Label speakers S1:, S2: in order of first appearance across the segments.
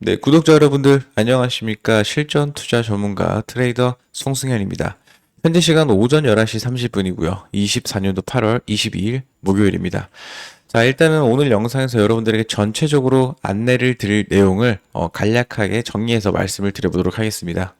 S1: 네, 구독자 여러분들 안녕하십니까? 실전 투자 전문가 트레이더 송승현입니다. 현재 시간 오전 11시 30분이고요. 24년도 8월 22일 목요일입니다. 자, 일단은 오늘 영상에서 여러분들에게 전체적으로 안내를 드릴 내용을 어, 간략하게 정리해서 말씀을 드려보도록 하겠습니다.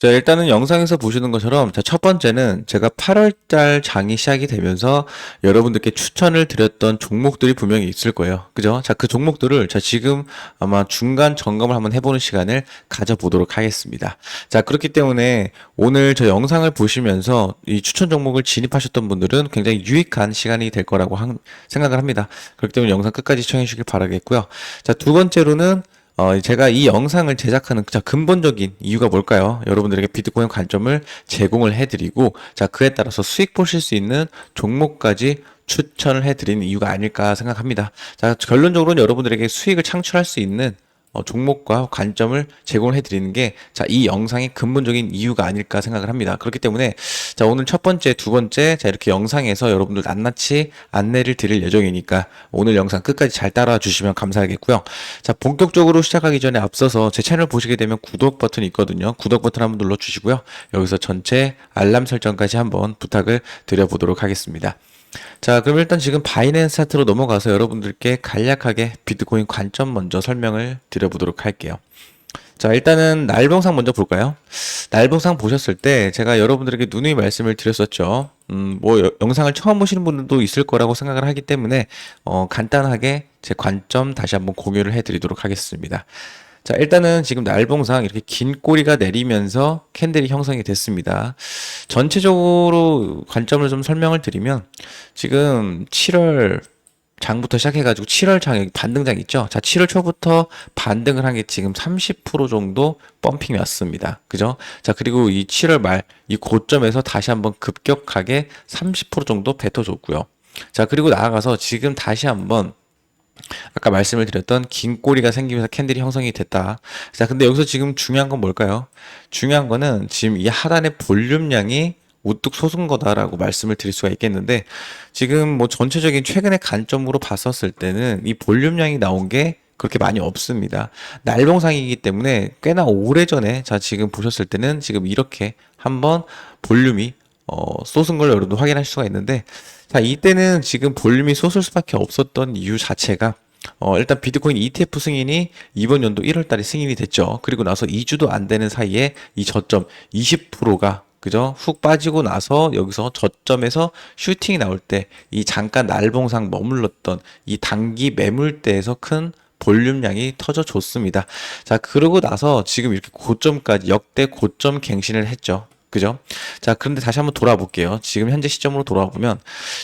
S1: 자, 일단은 영상에서 보시는 것처럼, 자, 첫 번째는 제가 8월달 장이 시작이 되면서 여러분들께 추천을 드렸던 종목들이 분명히 있을 거예요. 그죠? 자, 그 종목들을 자, 지금 아마 중간 점검을 한번 해보는 시간을 가져보도록 하겠습니다. 자, 그렇기 때문에 오늘 저 영상을 보시면서 이 추천 종목을 진입하셨던 분들은 굉장히 유익한 시간이 될 거라고 한- 생각을 합니다. 그렇기 때문에 영상 끝까지 시청해 주시길 바라겠고요. 자, 두 번째로는 어, 제가 이 영상을 제작하는 자, 근본적인 이유가 뭘까요? 여러분들에게 비트코인 관점을 제공을 해드리고, 자, 그에 따라서 수익 보실 수 있는 종목까지 추천을 해드리는 이유가 아닐까 생각합니다. 자, 결론적으로는 여러분들에게 수익을 창출할 수 있는 어, 종목과 관점을 제공을 해드리는 게, 자, 이 영상의 근본적인 이유가 아닐까 생각을 합니다. 그렇기 때문에, 자, 오늘 첫 번째, 두 번째, 자, 이렇게 영상에서 여러분들 낱낱이 안내를 드릴 예정이니까, 오늘 영상 끝까지 잘 따라와 주시면 감사하겠고요. 자, 본격적으로 시작하기 전에 앞서서 제 채널 보시게 되면 구독 버튼이 있거든요. 구독 버튼 한번 눌러 주시고요. 여기서 전체 알람 설정까지 한번 부탁을 드려 보도록 하겠습니다. 자, 그럼 일단 지금 바이낸스 차트로 넘어가서 여러분들께 간략하게 비트코인 관점 먼저 설명을 드려보도록 할게요. 자, 일단은 날봉상 먼저 볼까요? 날봉상 보셨을 때 제가 여러분들에게 누누이 말씀을 드렸었죠. 음, 뭐 여- 영상을 처음 보시는 분들도 있을 거라고 생각을 하기 때문에 어, 간단하게 제 관점 다시 한번 공유를 해드리도록 하겠습니다. 자, 일단은 지금 날봉상 이렇게 긴 꼬리가 내리면서 캔들이 형성이 됐습니다. 전체적으로 관점을 좀 설명을 드리면 지금 7월 장부터 시작해가지고 7월 장에 반등장 있죠? 자, 7월 초부터 반등을 한 게 지금 30% 정도 펌핑이 왔습니다. 그죠? 자, 그리고 이 7월 말 이 고점에서 다시 한번 급격하게 30% 정도 뱉어줬고요. 자, 그리고 나아가서 지금 다시 한번 아까 말씀을 드렸던 긴 꼬리가 생기면서 캔들이 형성이 됐다. 자, 근데 여기서 지금 중요한 건 뭘까요? 중요한 거는 지금 이 하단의 볼륨량이 우뚝 솟은 거다라고 말씀을 드릴 수가 있겠는데 지금 뭐 전체적인 최근의 관점으로 봤었을 때는 이 볼륨량이 나온 게 그렇게 많이 없습니다. 날봉상이기 때문에 꽤나 오래전에 자 지금 보셨을 때는 지금 이렇게 한번 볼륨이 어, 쏟은 걸 여러분도 확인할 수가 있는데, 자, 이때는 지금 볼륨이 쏟을 수밖에 없었던 이유 자체가, 어, 일단 비트코인 ETF 승인이 이번 연도 1월 달에 승인이 됐죠. 그리고 나서 2주도 안 되는 사이에 이 저점 20%가 그죠? 훅 빠지고 나서 여기서 저점에서 슈팅이 나올 때 이 잠깐 날봉상 머물렀던 이 단기 매물대에서 큰 볼륨량이 터져 줬습니다. 자, 그러고 나서 지금 이렇게 고점까지 역대 고점 갱신을 했죠. 그죠? 자, 그런데 다시 한번 돌아볼게요. 지금 현재 시점으로 돌아보면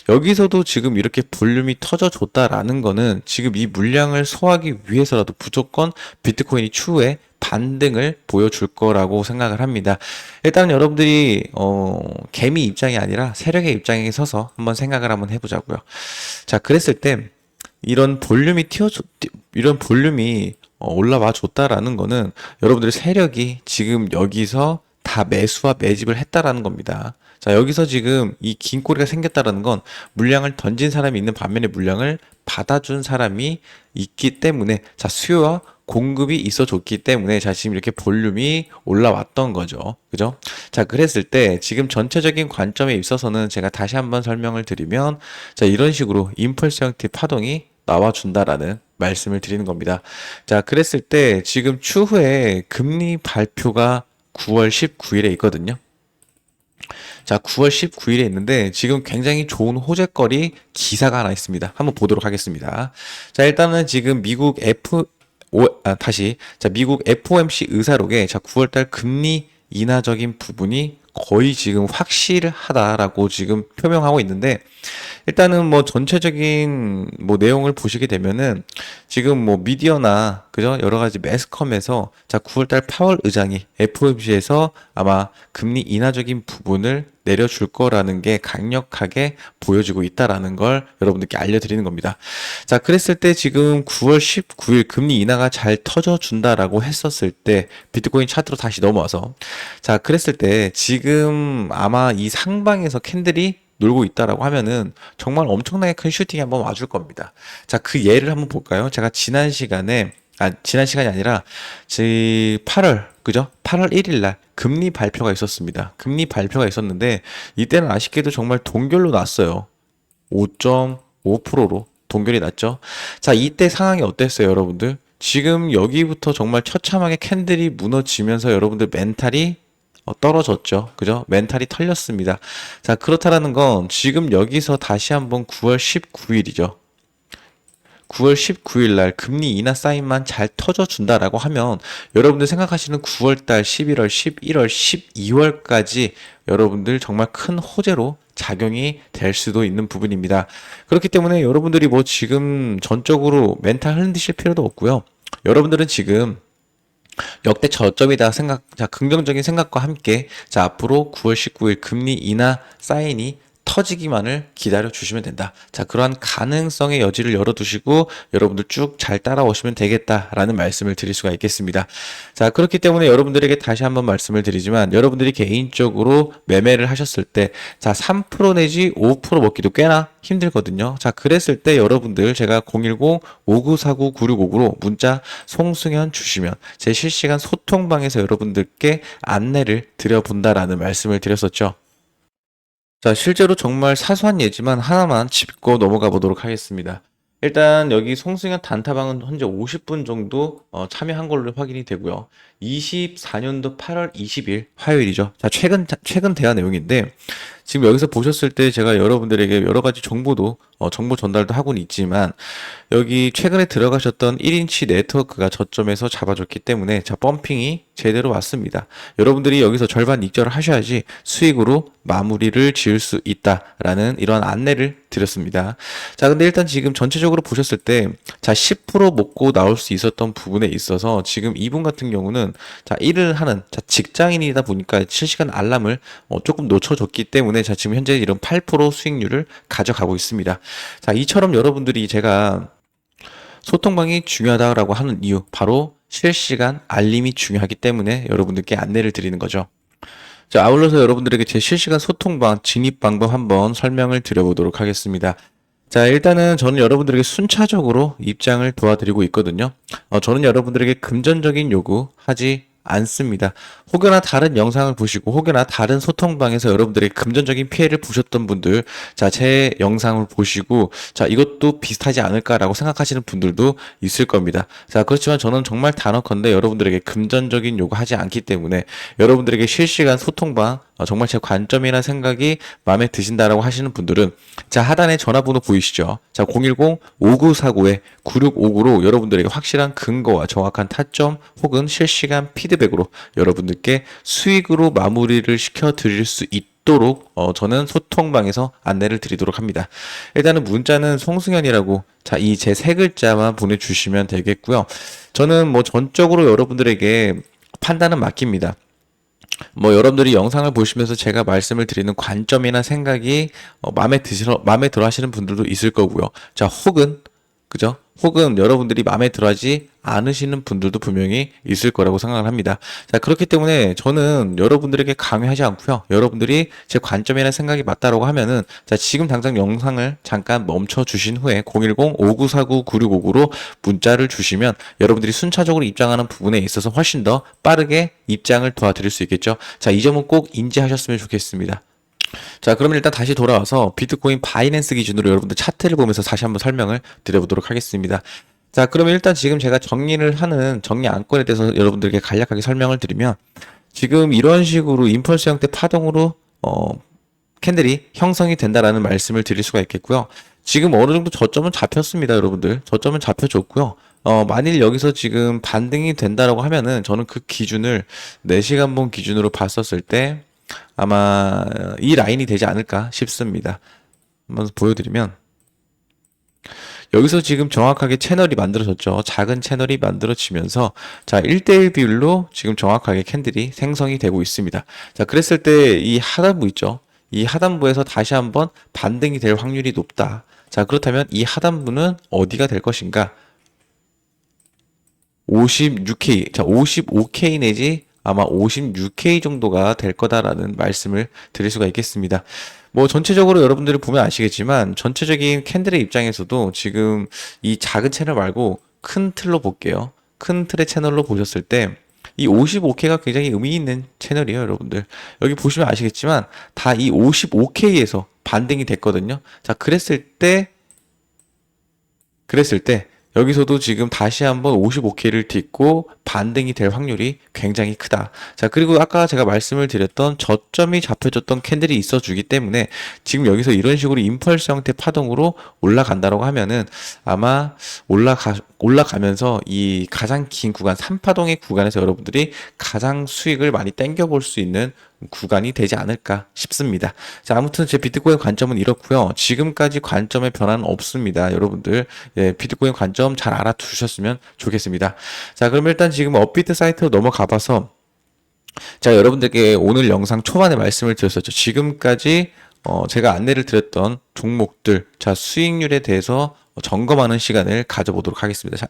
S1: 여기서도 지금 이렇게 볼륨이 터져 줬다라는 거는 지금 이 물량을 소화하기 위해서라도 무조건 비트코인이 추후에 반등을 보여줄 거라고 생각을 합니다. 일단 여러분들이 어 개미 입장이 아니라 세력의 입장에 서서 한번 생각을 한번 해보자고요. 자, 그랬을 때 이런 볼륨이 튀어 이런 볼륨이 어, 올라와 줬다라는 거는 여러분들의 세력이 지금 여기서 다 매수와 매집을 했다라는 겁니다. 자, 여기서 지금 이 긴 꼬리가 생겼다라는 건 물량을 던진 사람이 있는 반면에 물량을 받아준 사람이 있기 때문에 자, 수요와 공급이 있어 줬기 때문에 자, 지금 이렇게 볼륨이 올라왔던 거죠. 그죠? 자, 그랬을 때 지금 전체적인 관점에 있어서는 제가 다시 한번 설명을 드리면 자, 이런 식으로 임펄스 형태 파동이 나와준다라는 말씀을 드리는 겁니다. 자, 그랬을 때 지금 추후에 금리 발표가 9월 19일에 있거든요. 자, 9월 19일에 있는데 지금 굉장히 좋은 호재거리 기사가 하나 있습니다. 한번 보도록 하겠습니다. 자, 일단은 지금 미국 F 오, 아, 다시 자, 미국 FOMC 의사록에 자, 9월 달 금리 인하적인 부분이 거의 지금 확실하다라고 지금 표명하고 있는데 일단은 뭐 전체적인 뭐 내용을 보시게 되면은 지금 뭐 미디어나 그죠 여러 가지 매스컴에서 자 9월달 파월 의장이 FOMC에서 아마 금리 인하적인 부분을 내려줄 거라는 게 강력하게 보여지고 있다라는 걸 여러분들께 알려드리는 겁니다. 자, 그랬을 때 지금 9월 19일 금리 인하가 잘 터져준다라고 했었을 때 비트코인 차트로 다시 넘어와서 자, 그랬을 때 지금 아마 이 상방에서 캔들이 놀고 있다라고 하면은 정말 엄청나게 큰 슈팅이 한번 와줄 겁니다. 자, 그 예를 한번 볼까요? 제가 지난 시간에 아, 지난 시간이 아니라 지 8월 그죠? 8월 1일 날 금리 발표가 있었습니다. 금리 발표가 있었는데 이때는 아쉽게도 정말 동결로 났어요. 5.5%로 동결이 났죠. 자, 이때 상황이 어땠어요, 여러분들? 지금 여기부터 정말 처참하게 캔들이 무너지면서 여러분들 멘탈이 어, 떨어졌죠. 그죠? 멘탈이 털렸습니다. 자, 그렇다라는 건 지금 여기서 다시 한번 9월 19일이죠. 9월 19일 날 금리 인하 사인만 잘 터져준다라고 하면 여러분들 생각하시는 9월 달, 11월, 11월, 12월까지 여러분들 정말 큰 호재로 작용이 될 수도 있는 부분입니다. 그렇기 때문에 여러분들이 뭐 지금 전적으로 멘탈 흔드실 필요도 없고요. 여러분들은 지금 역대 저점이다 생각, 자, 긍정적인 생각과 함께, 자, 앞으로 9월 19일 금리 인하 사인이 터지기만을 기다려 주시면 된다. 자, 그러한 가능성의 여지를 열어두시고 여러분들 쭉 잘 따라오시면 되겠다라는 말씀을 드릴 수가 있겠습니다. 자, 그렇기 때문에 여러분들에게 다시 한번 말씀을 드리지만 여러분들이 개인적으로 매매를 하셨을 때, 자, 3% 내지 5% 먹기도 꽤나 힘들거든요. 자, 그랬을 때 여러분들 제가 010-5949-9659로 문자 송승현 주시면 제 실시간 소통방에서 여러분들께 안내를 드려본다라는 말씀을 드렸었죠. 자, 실제로 정말 사소한 예지만 하나만 짚고 넘어가 보도록 하겠습니다. 일단 여기 송승현 단타방은 현재 50분 정도 어, 참여한 걸로 확인이 되고요. 24년도 8월 20일 화요일이죠. 자, 최근 최근 대화 내용인데 지금 여기서 보셨을 때 제가 여러분들에게 여러 가지 정보도 어, 정보 전달도 하고는 있지만 여기 최근에 들어가셨던 1인치 네트워크가 저점에서 잡아줬기 때문에 자 펌핑이 제대로 왔습니다. 여러분들이 여기서 절반 익절을 하셔야지 수익으로 마무리를 지을 수 있다라는 이런 안내를 드렸습니다. 자 근데 일단 지금 전체적으로 보셨을 때 자 10% 먹고 나올 수 있었던 부분에 있어서 지금 이분 같은 경우는 자 일을 하는 자 직장인이다 보니까 실시간 알람을 어, 조금 놓쳐줬기 때문에 자 지금 현재 이런 8% 수익률을 가져가고 있습니다. 자, 이처럼 여러분들이 제가 소통방이 중요하다라고 하는 이유, 바로 실시간 알림이 중요하기 때문에 여러분들께 안내를 드리는 거죠. 자, 아울러서 여러분들에게 제 실시간 소통 방 진입 방법 한번 설명을 드려보도록 하겠습니다. 자, 일단은 저는 여러분들에게 순차적으로 입장을 도와드리고 있거든요. 어, 저는 여러분들에게 금전적인 요구 하지 않습니다. 혹여나 다른 영상을 보시고 혹여나 다른 소통방에서 여러분들이 금전적인 피해를 보셨던 분들 자 제 영상을 보시고 자 이것도 비슷하지 않을까라고 생각하시는 분들도 있을 겁니다. 자 그렇지만 저는 정말 단언컨대 여러분들에게 금전적인 요구하지 않기 때문에 여러분들에게 실시간 소통방 어, 정말 제 관점이나 생각이 마음에 드신다라고 하시는 분들은 자 하단에 전화번호 보이시죠? 자 010-5949-9659로 여러분들에게 확실한 근거와 정확한 타점 혹은 실시간 피드백으로 여러분들께 수익으로 마무리를 시켜 드릴 수 있도록 어, 저는 소통방에서 안내를 드리도록 합니다. 일단은 문자는 송승현이라고 자 이 제 세 글자만 보내주시면 되겠고요. 저는 뭐 전적으로 여러분들에게 판단은 맡깁니다. 뭐 여러분들이 영상을 보시면서 제가 말씀을 드리는 관점이나 생각이 어, 마음에 드시러 마음에 들어 하시는 분들도 있을 거고요. 자, 혹은 그죠? 혹은 여러분들이 마음에 들어하지 않으시는 분들도 분명히 있을 거라고 생각을 합니다. 자, 그렇기 때문에 저는 여러분들에게 강요하지 않고요. 여러분들이 제 관점이나 생각이 맞다라고 하면은 자, 지금 당장 영상을 잠깐 멈춰 주신 후에 010-5949-9659로 문자를 주시면 여러분들이 순차적으로 입장하는 부분에 있어서 훨씬 더 빠르게 입장을 도와드릴 수 있겠죠. 자, 이 점은 꼭 인지하셨으면 좋겠습니다. 자, 그러면 일단 다시 돌아와서 비트코인 바이낸스 기준으로 여러분들 차트를 보면서 다시 한번 설명을 드려보도록 하겠습니다. 자, 그러면 일단 지금 제가 정리를 하는 정리 안건에 대해서 여러분들에게 간략하게 설명을 드리면 지금 이런 식으로 임펄스 형태 파동으로 어, 캔들이 형성이 된다라는 말씀을 드릴 수가 있겠고요. 지금 어느 정도 저점은 잡혔습니다, 여러분들. 저점은 잡혀줬고요. 어, 만일 여기서 지금 반등이 된다라고 하면은 저는 그 기준을 4시간봉 기준으로 봤었을 때 아마 이 라인이 되지 않을까 싶습니다. 한번 보여드리면 여기서 지금 정확하게 채널이 만들어졌죠. 작은 채널이 만들어지면서 자 1대1 비율로 지금 정확하게 캔들이 생성이 되고 있습니다. 자 그랬을 때 이 하단부 있죠. 이 하단부에서 다시 한번 반등이 될 확률이 높다. 자 그렇다면 이 하단부는 어디가 될 것인가? 56K, 자 55K 내지 아마 56K 정도가 될 거다라는 말씀을 드릴 수가 있겠습니다. 뭐 전체적으로 여러분들이 보면 아시겠지만 전체적인 캔들의 입장에서도 지금 이 작은 채널 말고 큰 틀로 볼게요. 큰 틀의 채널로 보셨을 때 이 55K가 굉장히 의미 있는 채널이에요, 여러분들. 여기 보시면 아시겠지만 다 이 55K에서 반등이 됐거든요. 자, 그랬을 때 그랬을 때 여기서도 지금 다시 한번 55K를 딛고 반등이 될 확률이 굉장히 크다. 자, 그리고 아까 제가 말씀을 드렸던 저점이 잡혀졌던 캔들이 있어 주기 때문에 지금 여기서 이런 식으로 임펄스 형태 파동으로 올라간다라고 하면은 아마 올라가 올라가면서 이 가장 긴 구간 3파동의 구간에서 여러분들이 가장 수익을 많이 땡겨 볼 수 있는 구간이 되지 않을까 싶습니다. 자, 아무튼 제 비트코인 관점은 이렇고요. 지금까지 관점의 변화는 없습니다. 여러분들 예, 비트코인 관점 잘 알아두셨으면 좋겠습니다. 자, 그럼 일단 지금 업비트 사이트로 넘어가 봐서 제가 여러분들께 오늘 영상 초반에 말씀을 드렸었죠. 지금까지 어, 제가 안내를 드렸던 종목들, 자, 수익률에 대해서 점검하는 시간을 가져보도록 하겠습니다. 자,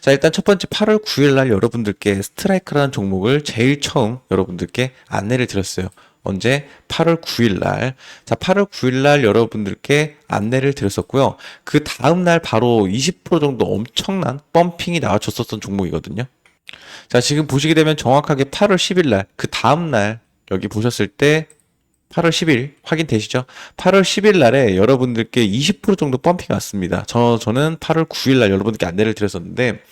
S1: 자, 일단 첫 번째 8월 9일 날 여러분들께 스트라이크라는 종목을 제일 처음 여러분들께 안내를 드렸어요. 언제? 8월 9일 날. 자, 8월 9일 날 여러분들께 안내를 드렸었고요. 그 다음 날 바로 20% 정도 엄청난 펌핑이 나와줬었던 종목이거든요. 자, 지금 보시게 되면 정확하게 8월 10일 날, 그 다음 날, 여기 보셨을 때, 8월 10일 확인되시죠? 8월 10일 날에 여러분들께 20% 정도 펌핑 왔습니다. 저, 저는 8월 9일 날 여러분들께 안내를 드렸었는데,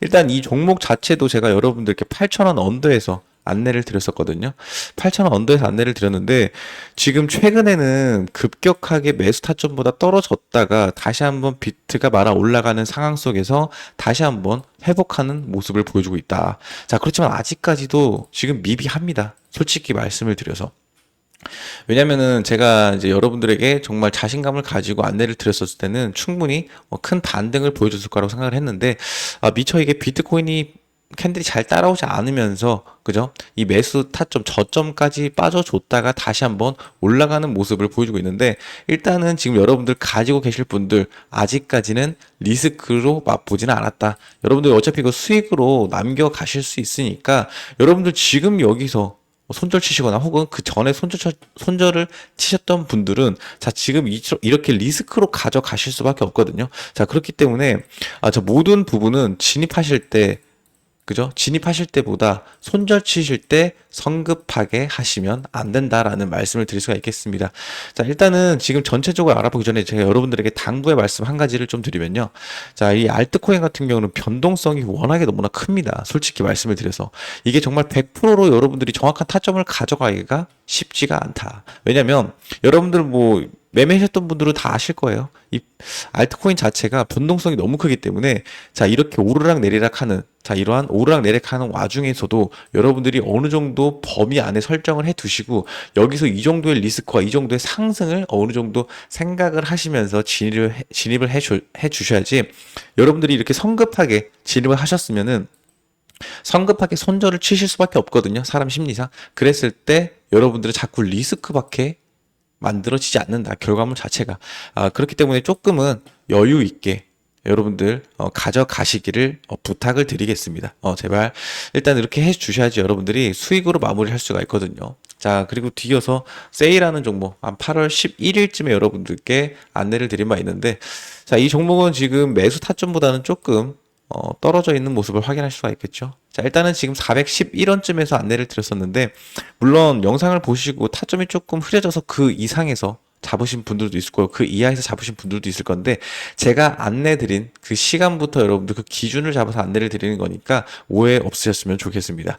S1: 일단 이 종목 자체도 제가 여러분들께 8,000원 언더에서 안내를 드렸었거든요. 8,000원 언더에서 안내를 드렸는데 지금 최근에는 급격하게 매수 타점보다 떨어졌다가 다시 한번 비트가 말아 올라가는 상황 속에서 다시 한번 회복하는 모습을 보여주고 있다. 자, 그렇지만 아직까지도 지금 미비합니다. 솔직히 말씀을 드려서. 왜냐면은 제가 이제 여러분들에게 정말 자신감을 가지고 안내를 드렸었을 때는 충분히 어, 큰 반등을 보여줬을 거라고 생각을 했는데 아, 미처 이게 비트코인이 캔들이 잘 따라오지 않으면서 그죠? 이 매수 타점 저점까지 빠져줬다가 다시 한번 올라가는 모습을 보여주고 있는데 일단은 지금 여러분들 가지고 계실 분들 아직까지는 리스크로 맛보지는 않았다. 여러분들 어차피 그 수익으로 남겨 가실 수 있으니까 여러분들 지금 여기서 뭐 손절 치시거나 혹은 그 전에 손절, 손절을 치셨던 분들은 자, 지금 이- 이렇게 리스크로 가져가실 수밖에 없거든요. 자, 그렇기 때문에 아, 저 모든 부분은 진입하실 때 그죠? 진입하실 때보다 손절 치실 때 성급하게 하시면 안 된다라는 말씀을 드릴 수가 있겠습니다. 자, 일단은 지금 전체적으로 알아보기 전에 제가 여러분들에게 당부의 말씀 한 가지를 좀 드리면요. 자, 이 알트코인 같은 경우는 변동성이 워낙에 너무나 큽니다. 솔직히 말씀을 드려서. 이게 정말 100%로 여러분들이 정확한 타점을 가져가기가 쉽지가 않다. 왜냐면 여러분들 뭐 매매하셨던 분들은 다 아실 거예요. 이 알트코인 자체가 변동성이 너무 크기 때문에 자 이렇게 오르락 내리락 하는 자 이러한 오르락 내리락 하는 와중에서도 여러분들이 어느 정도 범위 안에 설정을 해 두시고 여기서 이 정도의 리스크와 이 정도의 상승을 어느 정도 생각을 하시면서 진입을 해, 진입을 해, 주, 해 주셔야지 여러분들이 이렇게 성급하게 진입을 하셨으면은 성급하게 손절을 치실 수밖에 없거든요. 사람 심리상. 그랬을 때 여러분들은 자꾸 리스크밖에 만들어지지 않는다. 결과물 자체가. 아, 그렇기 때문에 조금은 여유 있게 여러분들 어, 가져가시기를 어, 부탁을 드리겠습니다. 어, 제발 일단 이렇게 해 주셔야지 여러분들이 수익으로 마무리할 수가 있거든요. 자, 그리고 뒤어서 세일하는 종목 한 8월 11일쯤에 여러분들께 안내를 드린 바 있는데 자, 이 종목은 지금 매수 타점보다는 조금 어, 떨어져 있는 모습을 확인할 수가 있겠죠. 자, 일단은 지금 411원쯤에서 안내를 드렸었는데, 물론 영상을 보시고 타점이 조금 흐려져서 그 이상에서 잡으신 분들도 있을 거고, 그 이하에서 잡으신 분들도 있을 건데, 제가 안내 드린 그 시간부터 여러분들 그 기준을 잡아서 안내를 드리는 거니까 오해 없으셨으면 좋겠습니다.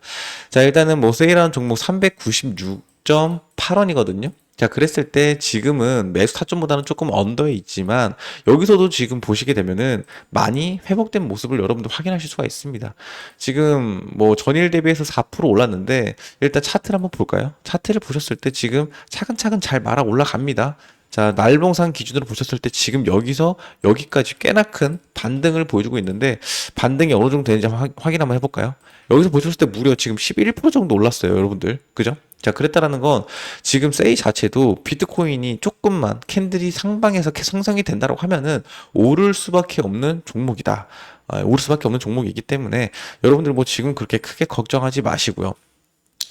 S1: 자, 일단은 뭐 세일하는 종목 396.8원이거든요. 자, 그랬을 때 지금은 매수 타점보다는 조금 언더에 있지만 여기서도 지금 보시게 되면은 많이 회복된 모습을 여러분들 확인하실 수가 있습니다. 지금 뭐 전일 대비해서 4% 올랐는데 일단 차트를 한번 볼까요? 차트를 보셨을 때 지금 차근차근 잘 말아 올라갑니다. 자, 날봉산 기준으로 보셨을 때 지금 여기서 여기까지 꽤나 큰 반등을 보여주고 있는데 반등이 어느 정도 되는지 한번 확- 확인 한번 해볼까요? 여기서 보셨을 때 무려 지금 11% 정도 올랐어요, 여러분들. 그죠? 자, 그랬다라는 건 지금 세이 자체도 비트코인이 조금만 캔들이 상방에서 상승이 된다고 하면은 오를 수밖에 없는 종목이다. 아, 오를 수밖에 없는 종목이기 때문에 여러분들 뭐 지금 그렇게 크게 걱정하지 마시고요.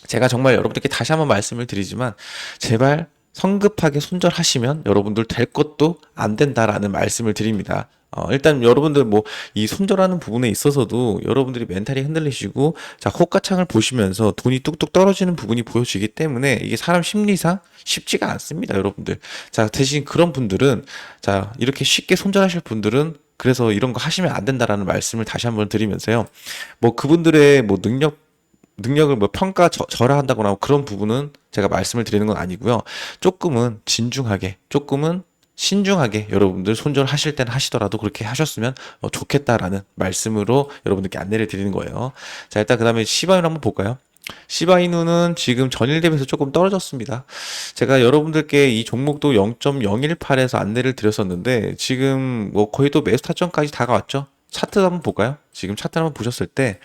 S1: 제가 정말 여러분들께 다시 한번 말씀을 드리지만 제발 성급하게 손절하시면 여러분들 될 것도 안 된다라는 말씀을 드립니다. 어, 일단 여러분들 뭐 이 손절하는 부분에 있어서도 여러분들이 멘탈이 흔들리시고 자 호가창을 보시면서 돈이 뚝뚝 떨어지는 부분이 보여지기 때문에 이게 사람 심리상 쉽지가 않습니다 여러분들 자 대신 그런 분들은 자 이렇게 쉽게 손절하실 분들은 그래서 이런 거 하시면 안 된다라는 말씀을 다시 한번 드리면서요 뭐 그분들의 뭐 능력 능력을 뭐 평가 저, 절하한다거나 그런 부분은 제가 말씀을 드리는 건 아니고요. 조금은 진중하게, 조금은 신중하게 여러분들 손절하실 때는 하시더라도 그렇게 하셨으면 어, 좋겠다라는 말씀으로 여러분들께 안내를 드리는 거예요. 자, 일단 그 다음에 시바이누 한번 볼까요? 시바이누는 지금 전일 대비해서 조금 떨어졌습니다. 제가 여러분들께 이 종목도 0.018에서 안내를 드렸었는데 지금 뭐 거의 또 매수 타점까지 다가왔죠. 차트 한번 볼까요? 지금 차트 한번 보셨을 때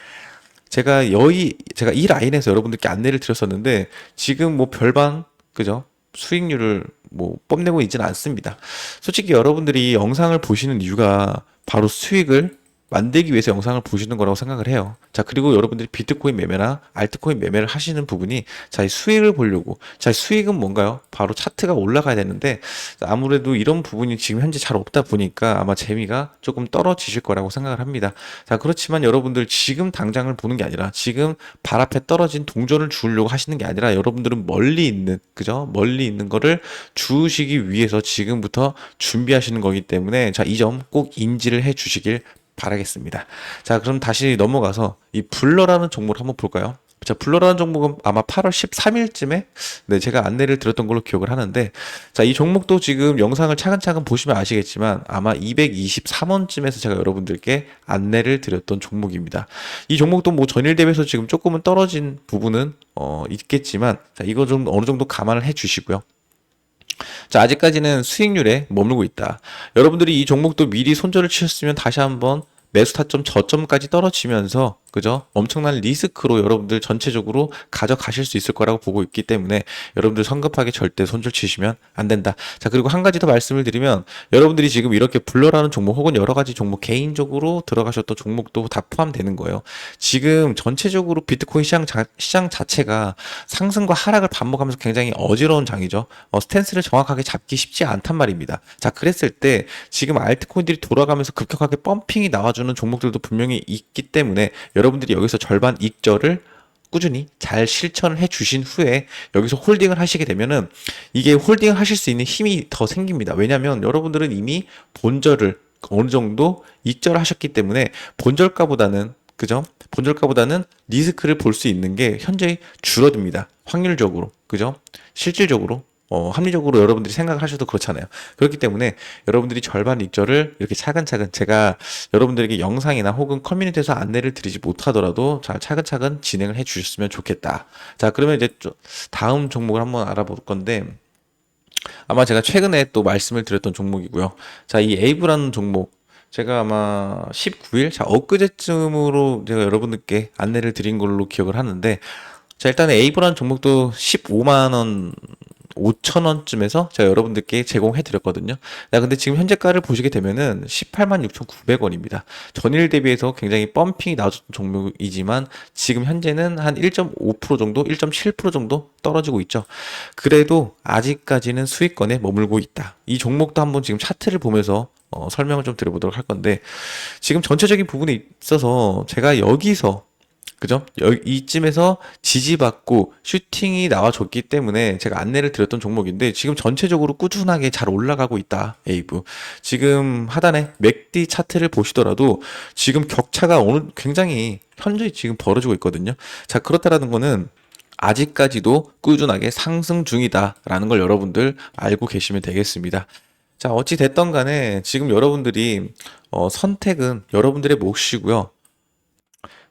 S1: 제가 여기 제가 이 라인에서 여러분들께 안내를 드렸었는데 지금 뭐 별반 그죠? 수익률을 뭐 뽐내고 있지는 않습니다. 솔직히 여러분들이 영상을 보시는 이유가 바로 수익을 만들기 위해서 영상을 보시는 거라고 생각을 해요. 자, 그리고 여러분들이 비트코인 매매나 알트코인 매매를 하시는 부분이 자, 이 수익을 보려고. 자, 수익은 뭔가요? 바로 차트가 올라가야 되는데 아무래도 이런 부분이 지금 현재 잘 없다 보니까 아마 재미가 조금 떨어지실 거라고 생각을 합니다. 자, 그렇지만 여러분들 지금 당장을 보는 게 아니라 지금 발 앞에 떨어진 동전을 주우려고 하시는 게 아니라 여러분들은 멀리 있는, 그죠? 멀리 있는 거를 주우시기 위해서 지금부터 준비하시는 거기 때문에 자, 이 점 꼭 인지를 해 주시길 바라겠습니다. 자, 그럼 다시 넘어가서 이 블러라는 종목을 한번 볼까요? 자, 블러라는 종목은 아마 8월 13일쯤에 네, 제가 안내를 드렸던 걸로 기억을 하는데 자, 이 종목도 지금 영상을 차근차근 보시면 아시겠지만 아마 223원쯤에서 제가 여러분들께 안내를 드렸던 종목입니다. 이 종목도 뭐 전일 대비해서 지금 조금은 떨어진 부분은 어, 있겠지만 자, 이거 좀 어느 정도 감안을 해 주시고요. 자, 아직까지는 수익률에 머물고 있다. 여러분들이 이 종목도 미리 손절을 치셨으면 다시 한번 매수 타점 저점까지 떨어지면서 그죠? 엄청난 리스크로 여러분들 전체적으로 가져가실 수 있을 거라고 보고 있기 때문에 여러분들 성급하게 절대 손절 치시면 안 된다. 자, 그리고 한 가지 더 말씀을 드리면 여러분들이 지금 이렇게 불러라는 종목 혹은 여러 가지 종목 개인적으로 들어가셨던 종목도 다 포함되는 거예요. 지금 전체적으로 비트코인 시장, 자, 시장 자체가 상승과 하락을 반복하면서 굉장히 어지러운 장이죠. 어, 스탠스를 정확하게 잡기 쉽지 않단 말입니다. 자, 그랬을 때 지금 알트코인들이 돌아가면서 급격하게 펌핑이 나와주는 종목들도 분명히 있기 때문에 여러분들이 여기서 절반 익절을 꾸준히 잘 실천을 해 주신 후에 여기서 홀딩을 하시게 되면은 이게 홀딩을 하실 수 있는 힘이 더 생깁니다. 왜냐면 여러분들은 이미 본절을 어느 정도 익절 하셨기 때문에 본절가보다는 그죠? 본절가보다는 리스크를 볼 수 있는 게 현재 줄어듭니다. 확률적으로. 그죠? 실질적으로 어, 합리적으로 여러분들이 생각을 하셔도 그렇잖아요. 그렇기 때문에 여러분들이 절반 익절을 이렇게 차근차근 제가 여러분들에게 영상이나 혹은 커뮤니티에서 안내를 드리지 못하더라도 잘 차근차근 진행을 해 주셨으면 좋겠다. 자, 그러면 이제 좀 다음 종목을 한번 알아볼 건데 아마 제가 최근에 또 말씀을 드렸던 종목이고요. 자, 이 에이브라는 종목 제가 아마 19일, 자, 엊그제쯤으로 제가 여러분들께 안내를 드린 걸로 기억을 하는데, 자, 일단 에이브라는 종목도 15만원 5천 원쯤에서 제가 여러분들께 제공해 드렸거든요. 나 근데 지금 현재가를 보시게 되면은 18만 6,900원입니다. 전일 대비해서 굉장히 펌핑이 나왔던 종목이지만 지금 현재는 한 1.5% 정도, 1.7% 정도 떨어지고 있죠. 그래도 아직까지는 수익권에 머물고 있다. 이 종목도 한번 지금 차트를 보면서 어, 설명을 좀 드려보도록 할 건데 지금 전체적인 부분에 있어서 제가 여기서 그죠? 이쯤에서 지지받고 슈팅이 나와줬기 때문에 제가 안내를 드렸던 종목인데 지금 전체적으로 꾸준하게 잘 올라가고 있다. 에이브. 지금 하단에 맥디 차트를 보시더라도 지금 격차가 어느 굉장히 현재 지금 벌어지고 있거든요. 자, 그렇다라는 거는 아직까지도 꾸준하게 상승 중이다라는 걸 여러분들 알고 계시면 되겠습니다. 자, 어찌 됐던 간에 지금 여러분들이 어, 선택은 여러분들의 몫이고요.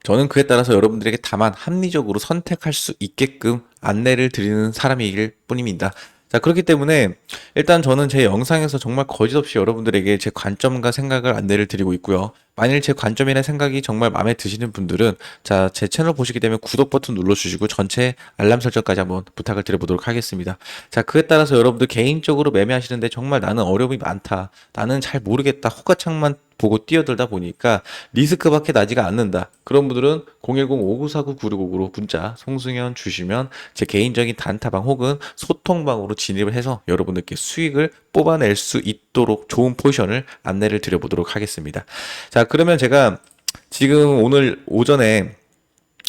S1: 저는 그에 따라서 여러분들에게 다만 합리적으로 선택할 수 있게끔 안내를 드리는 사람이길 뿐입니다. 자, 그렇기 때문에 일단 저는 제 영상에서 정말 거짓없이 여러분들에게 제 관점과 생각을 안내를 드리고 있고요. 만일 제 관점이나 생각이 정말 마음에 드시는 분들은 자, 제 채널 보시게 되면 구독 버튼 눌러주시고 전체 알람 설정까지 한번 부탁을 드려보도록 하겠습니다. 자, 그에 따라서 여러분들 개인적으로 매매하시는데 정말 나는 어려움이 많다. 나는 잘 모르겠다. 호가창만 보고 뛰어들다 보니까 리스크밖에 나지가 않는다. 그런 분들은 010-5949-9659로 문자 송승현 주시면 제 개인적인 단타방 혹은 소통방으로 진입을 해서 여러분들께 수익을 뽑아낼 수 있도록 좋은 포지션을 안내를 드려보도록 하겠습니다. 자, 그러면 제가 지금 오늘 오전에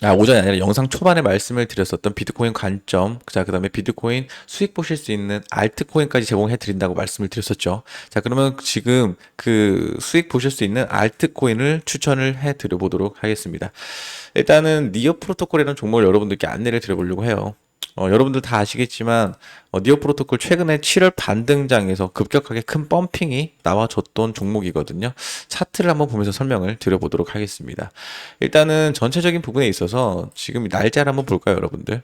S1: 아, 오전이 아니라 영상 초반에 말씀을 드렸었던 비트코인 관점, 자, 그 다음에 비트코인 수익 보실 수 있는 알트코인까지 제공해 드린다고 말씀을 드렸었죠. 자, 그러면 지금 그 수익 보실 수 있는 알트코인을 추천을 해 드려보도록 하겠습니다. 일단은 니어 프로토콜이라는 종목을 여러분들께 안내를 드려보려고 해요. 어, 여러분들 다 아시겠지만 어, 니어 프로토콜 최근에 7월 반등장에서 급격하게 큰 펌핑이 나와줬던 종목이거든요. 차트를 한번 보면서 설명을 드려보도록 하겠습니다. 일단은 전체적인 부분에 있어서 지금 날짜를 한번 볼까요, 여러분들?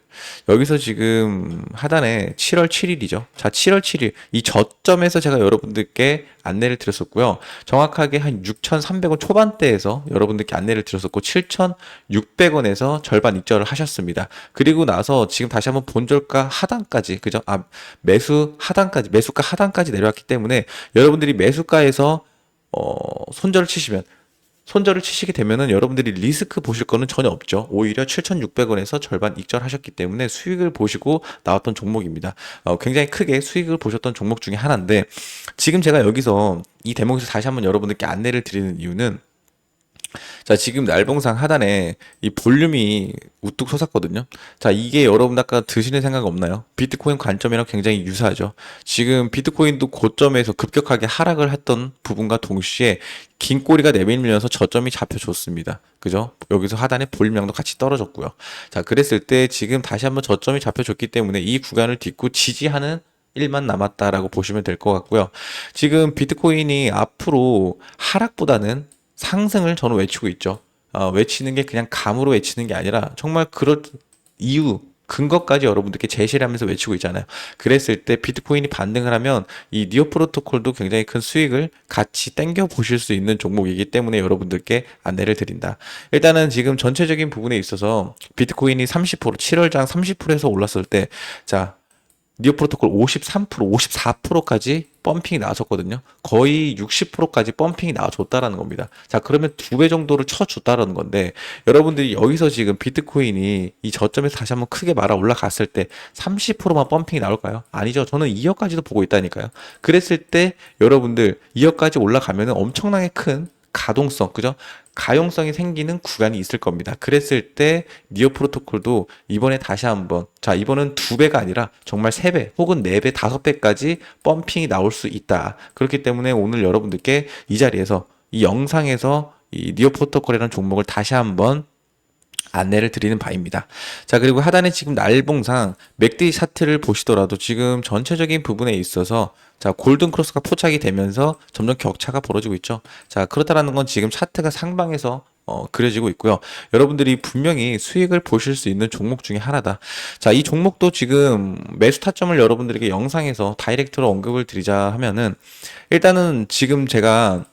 S1: 여기서 지금 하단에 7월 7일이죠. 자, 7월 7일 이 저점에서 제가 여러분들께 안내를 드렸었고요. 정확하게 한 6,300원 초반대에서 여러분들께 안내를 드렸었고 7,600원에서 절반 익절을 하셨습니다. 그리고 나서 지금 다시 한번 본절가 하단까지 그죠? 아 매수 하단까지 매수가 하단까지 내려왔기 때문에 여러분들이 매수가에서 어 손절을 치시면 손절을 치시게 되면은 여러분들이 리스크 보실 거는 전혀 없죠. 오히려 7,600원에서 절반 익절하셨기 때문에 수익을 보시고 나왔던 종목입니다. 어, 굉장히 크게 수익을 보셨던 종목 중에 하나인데 지금 제가 여기서 이 대목에서 다시 한번 여러분들께 안내를 드리는 이유는 자, 지금 날봉상 하단에 이 볼륨이 우뚝 솟았거든요. 자, 이게 여러분 아까 드시는 생각 없나요? 비트코인 관점이랑 굉장히 유사하죠. 지금 비트코인도 고점에서 급격하게 하락을 했던 부분과 동시에 긴 꼬리가 내밀면서 저점이 잡혀줬습니다. 그죠? 여기서 하단에 볼륨량도 같이 떨어졌고요. 자, 그랬을 때 지금 다시 한번 저점이 잡혀줬기 때문에 이 구간을 딛고 지지하는 일만 남았다라고 보시면 될 것 같고요. 지금 비트코인이 앞으로 하락보다는 상승을 저는 외치고 있죠. 어, 외치는 게 그냥 감으로 외치는 게 아니라 정말 그런 이유, 근거까지 여러분들께 제시를 하면서 외치고 있잖아요. 그랬을 때 비트코인이 반등을 하면 이 니오 프로토콜도 굉장히 큰 수익을 같이 땡겨 보실 수 있는 종목이기 때문에 여러분들께 안내를 드린다. 일단은 지금 전체적인 부분에 있어서 비트코인이 30% 7월장 30%에서 올랐을 때 자, 니오 프로토콜 53%, 54%까지 펌핑이 나왔었거든요. 거의 60%까지 펌핑이 나와줬다라는 겁니다. 자, 그러면 두 배 정도를 쳐줬다라는 건데, 여러분들이 여기서 지금 비트코인이 이 저점에서 다시 한번 크게 말아 올라갔을 때 30%만 펌핑이 나올까요? 아니죠. 저는 2억까지도 보고 있다니까요. 그랬을 때 여러분들 2억까지 올라가면 엄청나게 큰 가동성, 그죠? 가용성이 생기는 구간이 있을 겁니다. 그랬을 때 니어 프로토콜도 이번에 다시 한번 자 이번은 두 배가 아니라 정말 세 배 혹은 네 배, 다섯 배까지 펌핑이 나올 수 있다. 그렇기 때문에 오늘 여러분들께 이 자리에서 이 영상에서 이 니어 프로토콜이라는 종목을 다시 한번 안내를 드리는 바입니다. 자, 그리고 하단에 지금 날봉상 맥디 차트를 보시더라도 지금 전체적인 부분에 있어서 자, 골든 크로스가 포착이 되면서 점점 격차가 벌어지고 있죠. 자, 그렇다라는 건 지금 차트가 상방에서 어, 그려지고 있고요. 여러분들이 분명히 수익을 보실 수 있는 종목 중에 하나다. 자, 이 종목도 지금 매수 타점을 여러분들에게 영상에서 다이렉트로 언급을 드리자 하면은 일단은 지금 제가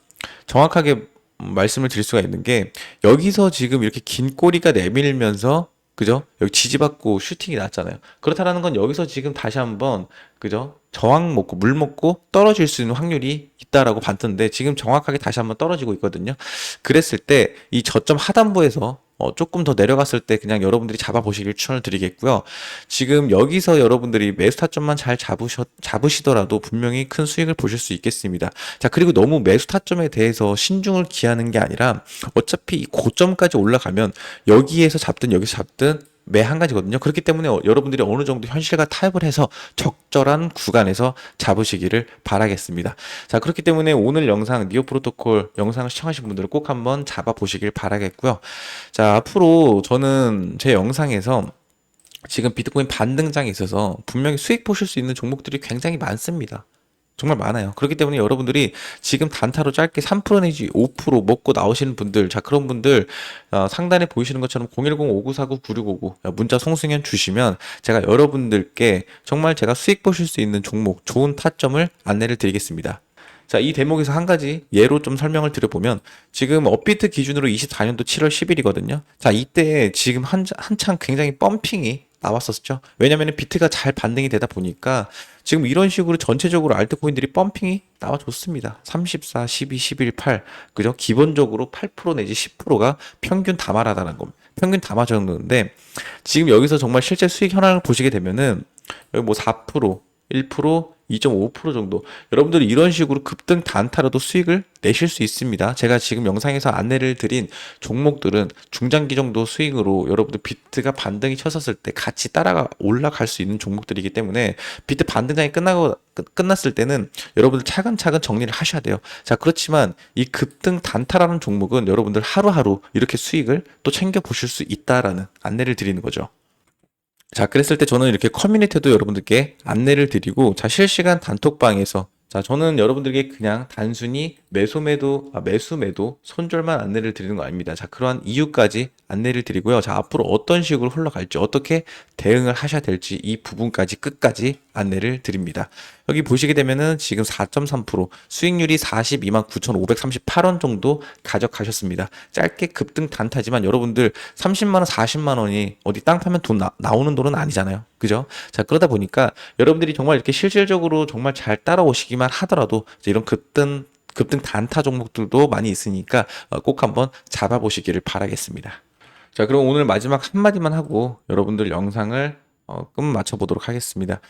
S1: 정확하게 말씀을 드릴 수가 있는 게 여기서 지금 이렇게 긴 꼬리가 내밀면서 그죠? 여기 지지받고 슈팅이 났잖아요. 그렇다라는 건 여기서 지금 다시 한번 그죠? 저항 먹고 물 먹고 떨어질 수 있는 확률이 있다라고 봤던데 지금 정확하게 다시 한번 떨어지고 있거든요. 그랬을 때 이 저점 하단부에서 어, 조금 더 내려갔을 때 그냥 여러분들이 잡아보시길 추천을 드리겠고요. 지금 여기서 여러분들이 매수 타점만 잘 잡으셔, 잡으시더라도 분명히 큰 수익을 보실 수 있겠습니다. 자, 그리고 너무 매수 타점에 대해서 신중을 기하는 게 아니라 어차피 이 고점까지 올라가면 여기에서 잡든 여기서 잡든 매한 가지거든요. 그렇기 때문에 어, 여러분들이 어느 정도 현실과 타협을 해서 적절한 구간에서 잡으시기를 바라겠습니다. 자, 그렇기 때문에 오늘 영상 니오 프로토콜 영상을 시청하신 분들은 꼭 한번 잡아 보시길 바라겠고요. 자, 앞으로 저는 제 영상에서 지금 비트코인 반등장에 있어서 분명히 수익 보실 수 있는 종목들이 굉장히 많습니다. 정말 많아요. 그렇기 때문에 여러분들이 지금 단타로 짧게 3% 내지 5% 먹고 나오시는 분들, 자, 그런 분들, 어, 상단에 보이시는 것처럼 010-5949-9659 문자 송승현 주시면 제가 여러분들께 정말 제가 수익 보실 수 있는 종목, 좋은 타점을 안내를 드리겠습니다. 자, 이 대목에서 한 가지 예로 좀 설명을 드려보면 지금 업비트 기준으로 24년도 7월 10일이거든요. 자, 이때 지금 한, 한창 굉장히 펌핑이 나왔었죠. 왜냐면 비트가 잘 반등이 되다 보니까 지금 이런 식으로 전체적으로 알트코인들이 펌핑이 나와줬습니다. 34, 12, 11, 8. 그죠? 기본적으로 8% 내지 10%가 평균 담아라다는 겁니다. 평균 담아 정도인데 지금 여기서 정말 실제 수익 현황을 보시게 되면은 여기 뭐 4%, 1%, 2.5% 정도. 여러분들이 이런 식으로 급등 단타로도 수익을 내실 수 있습니다. 제가 지금 영상에서 안내를 드린 종목들은 중장기 정도 수익으로 여러분들 비트가 반등이 쳤었을 때 같이 따라가 올라갈 수 있는 종목들이기 때문에 비트 반등장이 끝나고 끝- 끝났을 때는 여러분들 차근차근 정리를 하셔야 돼요. 자, 그렇지만 이 급등 단타라는 종목은 여러분들 하루하루 이렇게 수익을 또 챙겨 보실 수 있다라는 안내를 드리는 거죠. 자, 그랬을 때 저는 이렇게 커뮤니티도 여러분들께 안내를 드리고, 자, 실시간 단톡방에서, 자, 저는 여러분들에게 그냥 단순히 매수매도, 아, 매수매도 손절만 안내를 드리는 거 아닙니다. 자, 그러한 이유까지 안내를 드리고요. 자, 앞으로 어떤 식으로 흘러갈지, 어떻게 대응을 하셔야 될지 이 부분까지 끝까지 안내를 드립니다. 여기 보시게 되면은 지금 4.3% 수익률이 42만 9,538원 정도 가져가셨습니다. 짧게 급등 단타지만 여러분들 30만 원, 40만 원이 어디 땅 파면 돈 나, 나오는 돈은 아니잖아요. 그죠? 자, 그러다 보니까 여러분들이 정말 이렇게 실질적으로 정말 잘 따라오시기만 하더라도 이런 급등 급등 단타 종목들도 많이 있으니까 어, 꼭 한번 잡아보시기를 바라겠습니다. 자, 그럼 오늘 마지막 한마디만 하고 여러분들 영상을 어, 끝 맞춰보도록 하겠습니다.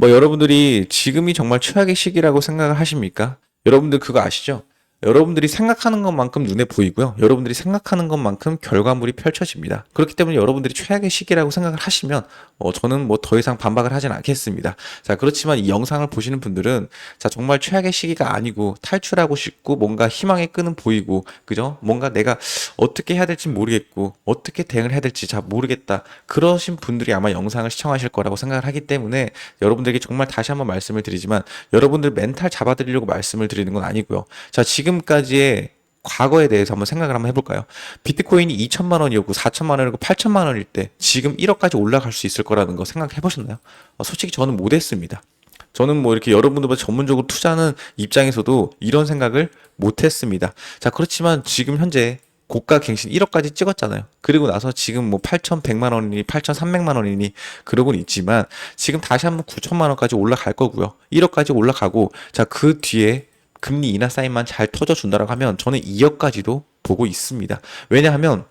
S1: 뭐 여러분들이 지금이 정말 최악의 시기라고 생각을 하십니까? 여러분들 그거 아시죠? 여러분들이 생각하는 것만큼 눈에 보이고요. 여러분들이 생각하는 것만큼 결과물이 펼쳐집니다. 그렇기 때문에 여러분들이 최악의 시기라고 생각을 하시면 어, 저는 뭐 더 이상 반박을 하진 않겠습니다. 자, 그렇지만 이 영상을 보시는 분들은 자, 정말 최악의 시기가 아니고 탈출하고 싶고 뭔가 희망의 끈은 보이고 그죠? 뭔가 내가 어떻게 해야 될지 모르겠고 어떻게 대응을 해야 될지 잘 모르겠다. 그러신 분들이 아마 영상을 시청하실 거라고 생각을 하기 때문에 여러분들에게 정말 다시 한번 말씀을 드리지만 여러분들 멘탈 잡아드리려고 말씀을 드리는 건 아니고요. 자, 지금 까지의 과거에 대해서 한번 생각을 한번 해볼까요? 비트코인이 2천만 원이었고 4천만 원이고 8천만 원일 때 지금 1억까지 올라갈 수 있을 거라는 거 생각해 보셨나요? 어, 솔직히 저는 못했습니다. 저는 뭐 이렇게 여러분들보다 전문적으로 투자하는 입장에서도 이런 생각을 못했습니다. 자, 그렇지만 지금 현재 고가 갱신 1억까지 찍었잖아요. 그리고 나서 지금 뭐 8,100만 원이니 8,300만 원이니 그러고는 있지만 지금 다시 한번 9천만 원까지 올라갈 거고요. 1억까지 올라가고 자, 그 뒤에 금리 인하 사인만 잘 터져준다라고 하면 저는 2억까지도 보고 있습니다. 왜냐하면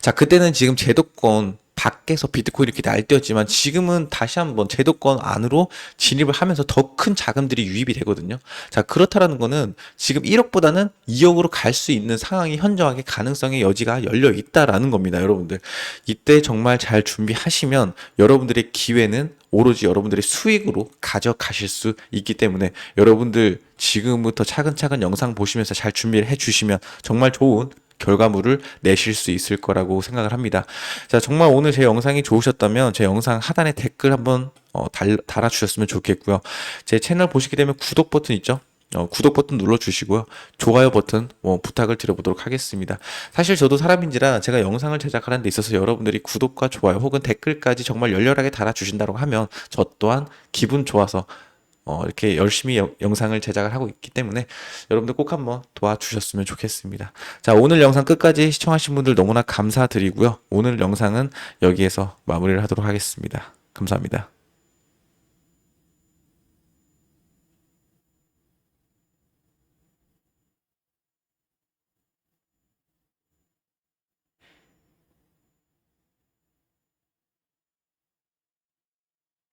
S1: 자, 그때는 지금 제도권 밖에서 비트코인이 이렇게 날뛰었지만 지금은 다시 한번 제도권 안으로 진입을 하면서 더 큰 자금들이 유입이 되거든요. 자, 그렇다라는 거는 지금 1억보다는 2억으로 갈 수 있는 상황이 현저하게 가능성의 여지가 열려 있다라는 겁니다, 여러분들. 이때 정말 잘 준비하시면 여러분들의 기회는 오로지 여러분들의 수익으로 가져가실 수 있기 때문에 여러분들 지금부터 차근차근 영상 보시면서 잘 준비를 해 주시면 정말 좋은 결과물을 내실 수 있을 거라고 생각을 합니다. 자, 정말 오늘 제 영상이 좋으셨다면 제 영상 하단에 댓글 한번 어, 달, 달아주셨으면 좋겠고요. 제 채널 보시게 되면 구독 버튼 있죠? 어, 구독 버튼 눌러주시고요. 좋아요 버튼 뭐 부탁을 드려보도록 하겠습니다. 사실 저도 사람인지라 제가 영상을 제작하는 데 있어서 여러분들이 구독과 좋아요 혹은 댓글까지 정말 열렬하게 달아주신다고 하면 저 또한 기분 좋아서 어, 이렇게 열심히 영- 영상을 제작을 하고 있기 때문에 여러분들 꼭 한번 도와주셨으면 좋겠습니다. 자, 오늘 영상 끝까지 시청하신 분들 너무나 감사드리고요. 오늘 영상은 여기에서 마무리를 하도록 하겠습니다. 감사합니다.